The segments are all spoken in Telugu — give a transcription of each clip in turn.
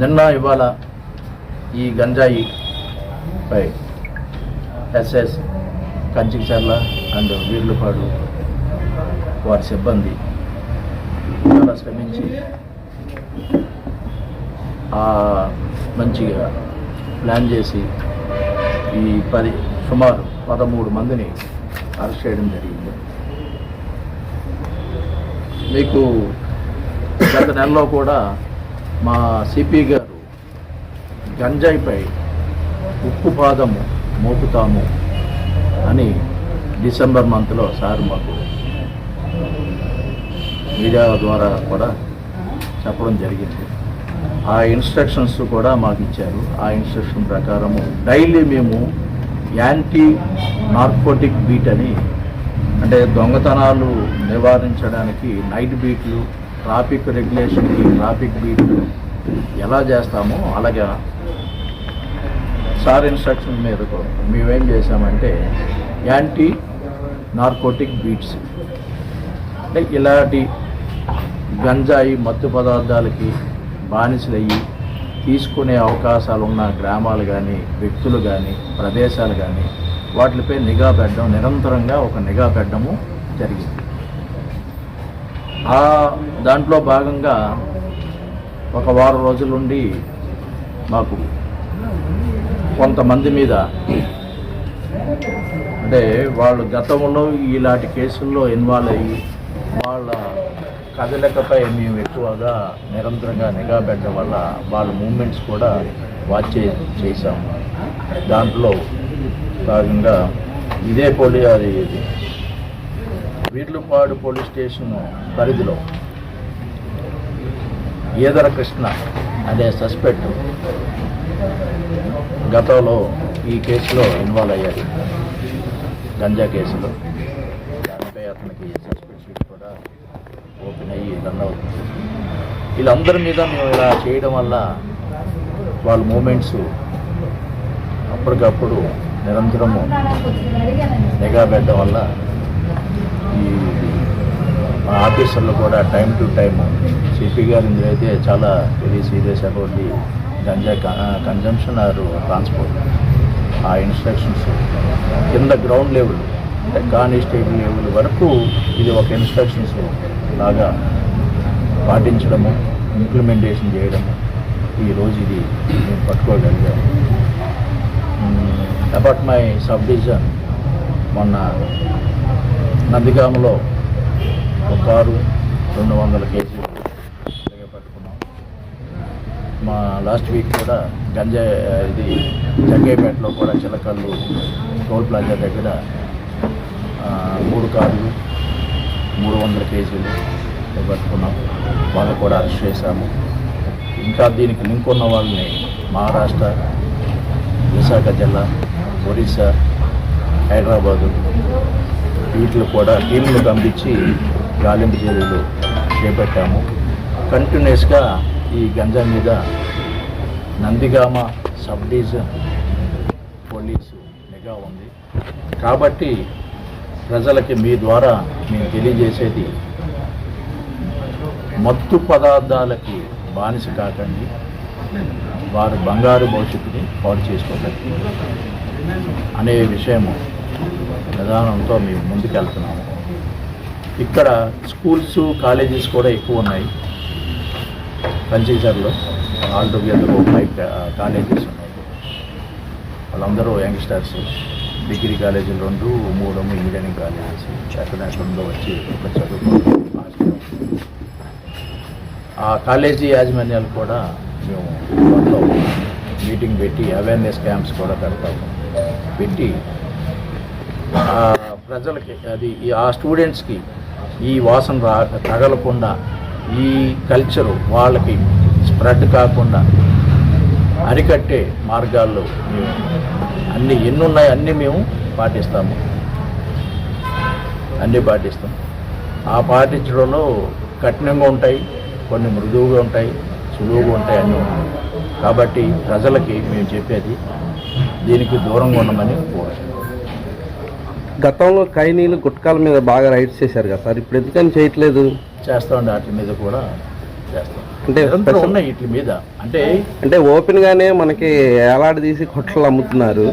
నిన్న ఇవాళ ఈ గంజాయి పై ఎస్ఎస్ కంచికచర్ల అండ్ వీర్లపాడు వారి సిబ్బంది చాలా శ్రమించి మంచిగా ప్లాన్ చేసి ఈ పది సుమారు పదమూడు మందిని అరెస్ట్ చేయడం జరిగింది. మీకు గత నెలలో కూడా మా సిపి గారు గంజాయిపై ఉప్పు పాదము మోపుతాము అని డిసెంబర్ మంత్లో సార్ మాకు మీడియా ద్వారా కూడా చెప్పడం జరిగింది. ఆ ఇన్స్ట్రక్షన్స్ కూడా మాకు ఇచ్చారు. ఆ ఇన్స్ట్రక్షన్ ప్రకారము డైలీ మేము యాంటీ నార్కోటిక్ బీట్ అని అంటే దొంగతనాలు నివారించడానికి నైట్ బీట్లు ట్రాఫిక్ రెగ్యులేషన్కి ట్రాఫిక్ బీట్ ఎలా చేస్తామో అలాగా సార్ ఇన్స్ట్రక్షన్ మీదకు మేమేం చేసామంటే యాంటీ నార్కోటిక్ బీట్స్. అంటే ఇలాంటి గంజాయి మత్తు పదార్థాలకి బానిసలయ్యి తీసుకునే అవకాశాలు ఉన్న గ్రామాలు కానీ వ్యక్తులు కానీ ప్రదేశాలు కానీ వాటిపై నిఘా పెట్టడం నిరంతరంగా ఒక నిఘా పెట్టడము జరిగింది. ఆ దాంట్లో భాగంగా ఒక వారం రోజుల నుండి మాకు కొంతమంది మీద అంటే వాళ్ళు గతంలో ఇలాంటి కేసుల్లో ఇన్వాల్వ్ అయ్యి వాళ్ళ కదలికపై మేము ఎక్కువగా నిరంతరంగా నిఘా పెట్టడం వల్ల వాళ్ళ మూమెంట్స్ కూడా వాచ్ చే చేశాము. దాంట్లో భాగంగా ఇదే పోలి అది వీర్లుపాడు పోలీస్ స్టేషన్ పరిధిలో ఈదర కృష్ణ అనే సస్పెక్ట్ గతంలో ఈ కేసులో ఇన్వాల్వ్ అయ్యారు. గంజా కేసులో. దానిపై అతనికి సస్పెక్ట్ షీట్ కూడా ఓపెన్ అయ్యి రన్ అవుతుంది. వీళ్ళందరి మీద మేము ఇలా చేయడం వల్ల వాళ్ళ మూమెంట్స్ అప్పటికప్పుడు నిరంతరము నిఘా పెట్టడం వల్ల మా ఆఫీసర్లు కూడా టైం టు టైం సిపి గారు ఇందులో అయితే చాలా very serious about the ganja consumption or transport ఆ ఇన్స్ట్రక్షన్స్ కింద గ్రౌండ్ లెవెల్ అంటే కానిస్టేబుల్ లెవెల్ వరకు ఇది ఒక ఇన్స్ట్రక్షన్స్ లాగా పాటించడము ఇంప్లిమెంటేషన్ చేయడము ఈరోజు ఇది నేను పట్టుకోగలిగాను అబౌట్ మై సబ్ డివిజన్ మొన్న నందిగామలో ఒక కారు రెండు వందల కేజీలు పట్టుకున్నాం. మా లాస్ట్ వీక్ కూడా గంజా ఇది జగ్గైపేటలో కూడా చిలకల్లు టోల్ ప్లాజా దగ్గర మూడు కార్లు మూడు వందల కేజీలు పట్టుకున్నాం. వాళ్ళు కూడా అరెస్ట్ చేశాము. ఇంకా దీనికి లింక్ ఉన్న వాళ్ళని మహారాష్ట్ర విశాఖ జిల్లా ఒరిస్సా హైదరాబాదు వీటిలో కూడా టీంలు పంపించి గాలింపు చర్యలు చేపట్టాము. కంటిన్యూస్గా ఈ గంజా మీద నందిగామ సబ్ డివిజన్ పోలీసు నిఘా ఉంది. కాబట్టి ప్రజలకి మీ ద్వారా మేము తెలియజేసేది మత్తు పదార్థాలకి బానిస కాకండి. వారు బంగారు భవిష్యత్తుని పాడు చేసుకోకండి. అనే విషయము ప్రధానంతో మేము ముందుకెళ్తున్నాము. ఇక్కడ స్కూల్స్ కాలేజెస్ కూడా ఎక్కువ ఉన్నాయి. పంచీచర్లో. ఆల్ టుగెదర్ ఫైవ్ కాలేజెస్ ఉన్నాయి. వాళ్ళందరూ యంగ్స్టర్స్ డిగ్రీ కాలేజీలు రెండు మూడు ఇంజనీరింగ్ కాలేజెస్ ఎక్కడ వచ్చి ఇక్కడ ఆ కాలేజీ యాజమాన్యాలు కూడా మేము మీటింగ్ పెట్టి అవేర్నెస్ క్యాంప్స్ కూడా పెడతాము. పెట్టి ప్రజలకి అది ఆ స్టూడెంట్స్కి ఈ వాసన రా తగలకుండా ఈ కల్చరు వాళ్ళకి స్ప్రెడ్ కాకుండా అరికట్టే మార్గాల్లో అన్ని ఎన్ని ఉన్నాయి అన్నీ మేము పాటిస్తాము. అన్నీ పాటిస్తాం. ఆ పాటించడంలో కఠినంగా ఉంటాయి కొన్ని మృదువుగా ఉంటాయి సులువుగా ఉంటాయి అన్నీ. ఉంటాయి కాబట్టి ప్రజలకి మేము చెప్పేది దీనికి దూరంగా ఉండమని కోరుతున్నాం. గతంలో ఖైనీలు గుట్కాల మీద బాగా రైడ్స్ చేశారు కదా సార్ ఇప్పుడు ఎందుకని చేయట్లేదు? చేస్తాం వాటి మీద కూడా చేస్తాం. అంటే ఉన్నాయి వీటి మీద. అంటే అంటే ఓపెన్ గానే మనకి ఏలాడి తీసి కొట్టలు అమ్ముతున్నారు.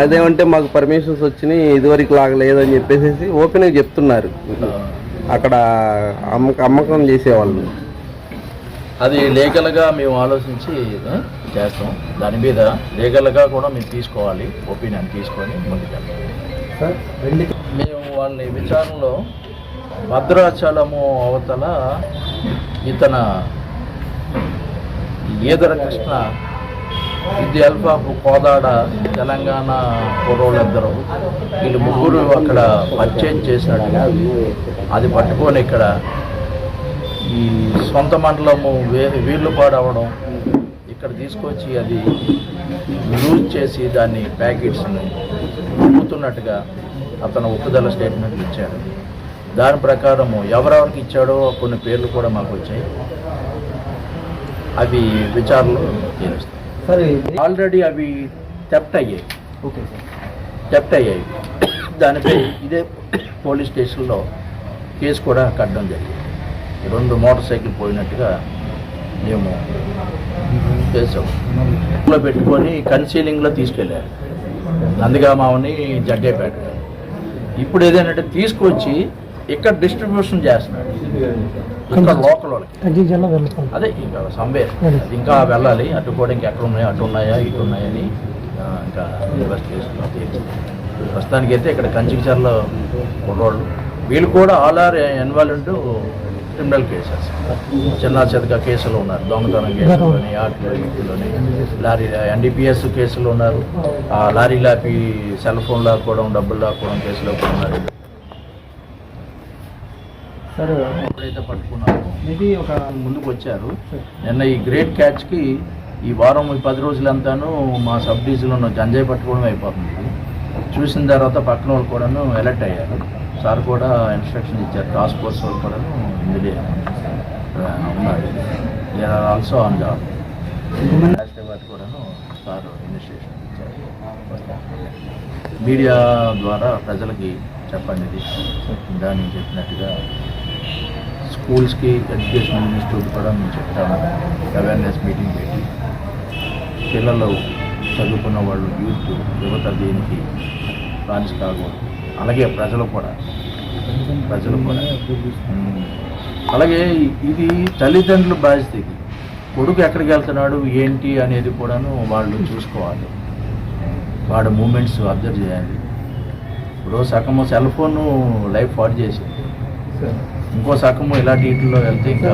అదేమంటే మాకు పర్మిషన్స్ వచ్చినాయి ఇదివరకు లాగా లేదని చెప్పేసి ఓపెన్గా చెప్తున్నారు అక్కడ అమ్మక అమ్మకం చేసేవాళ్ళు. అది లీగల్గా మేము ఆలోచించి చేస్తాం. దాని మీద లీగల్గా కూడా మేము తీసుకోవాలి ఒపీనియన్ తీసుకొని ముందుకెళ్ళాలి మేము వాళ్ళని విచారణలో భద్రాచలము అవతల ఇతన ఈదర కృష్ణ ఇది అల్పాపు కోదాడ తెలంగాణ కుర్రోళ్ళిద్దరు. వీళ్ళు ముగ్గురు అక్కడ పర్చేజ్ చేసినట్టుగా అది పట్టుకొని ఇక్కడ ఈ సొంత మండలము వే వీళ్ళు పాడవడం ఇక్కడ తీసుకొచ్చి అది యూజ్ చేసి దాన్ని ప్యాకెట్స్ని అమ్ముతున్నట్టుగా అతను ఒప్పుదల స్టేట్మెంట్ ఇచ్చాడు. దాని ప్రకారము ఎవరెవరికి ఇచ్చాడో కొన్ని పేర్లు కూడా మాకు వచ్చాయి. అవి విచారణలో తెలుస్తాయి సరే. ఆల్రెడీ అవి థెఫ్ట్ అయ్యాయి. Okay sir. థెఫ్ట్ అయ్యాయి. దానిపై ఇదే పోలీస్ స్టేషన్లో కేసు కూడా కట్టడం జరిగింది. రెండు మోటార్ సైకిల్ పోయినట్టుగా మేము చేసాం. లో పెట్టుకొని కన్సీలింగ్లో తీసుకెళ్ళారు. నందిగామావని జగ్గైపేట ఇప్పుడు ఏదైనా తీసుకొచ్చి ఇక్కడ డిస్ట్రిబ్యూషన్ చేస్తున్నాడు. ఇక్కడ లోకల్ వాళ్ళకి అదే ఇంకా సంవేర్ ఇంకా వెళ్ళాలి. అటు కూడా ఇంకా ఎక్కడ ఉన్నాయా అటు ఉన్నాయా ఇటు ఉన్నాయని ఇంకా ప్రస్తుతానికి అయితే ఇక్కడ కంచికచర్లో కుర్రోళ్ళు వీళ్ళు కూడా all are involved criminal cases చిన్న చితక కేసులు ఉన్నారు. దొంగతనం కేసులోని ఆటలో వీటిలోని లారీ ఎన్డీపీఎస్ కేసులు ఉన్నారు. ఆ లారీ లాపి సెల్ ఫోన్ లాక్కోవడం డబ్బులు లాక్కోవడం కేసులో కూడా ఉన్నారు. సార్ ఎప్పుడైతే పట్టుకున్నామో. ఇది ఒక ముందుకు వచ్చారు నిన్న ఈ గ్రేట్ క్యాచ్కి ఈ వారం పది రోజులంతాను మా సబ్ డివిజన్లో ఉన్న గంజాయి పట్టుకోవడం అయిపోతుంది. చూసిన తర్వాత పక్కన వాళ్ళు కూడాను అలర్ట్ అయ్యారు. సార్ కూడా ఇన్స్ట్రక్షన్ ఇచ్చారు. టాస్క్ ఫోర్స్ వాళ్ళు కూడాను ఇందులో ఉన్నారు. They are also on job రాష్ట్రపతి కూడాను సార్ ఇనిషియేషన్ ఇచ్చారు. మీడియా ద్వారా ప్రజలకి చెప్పండి. ఇది దాన్ని చెప్పినట్టుగా స్కూల్స్కి ఎడ్యుకేషన్ ఇన్స్టిట్యూట్ కూడా మేము చెప్తాము. అవేర్నెస్ మీటింగ్ పెట్టి పిల్లలు చదువుకున్న వాళ్ళు యూత్ యువత దీనికి బానిస కాకూడదు అలాగే ప్రజలు కూడా. ప్రజలు కూడా. అలాగే ఇది తల్లిదండ్రుల బాధ్యత ఇది. కొడుకు ఎక్కడికి వెళ్తున్నాడు ఏంటి అనేది కూడాను వాళ్ళు చూసుకోవాలి. వాడు మూమెంట్స్ అబ్జర్వ్ చేయాలి. ఇప్పుడు సగము సెల్ ఫోన్ లైఫ్ పాడు చేసింది. ఇంకో సగము ఇలాంటి వీటిలో వెళ్తే ఇంకా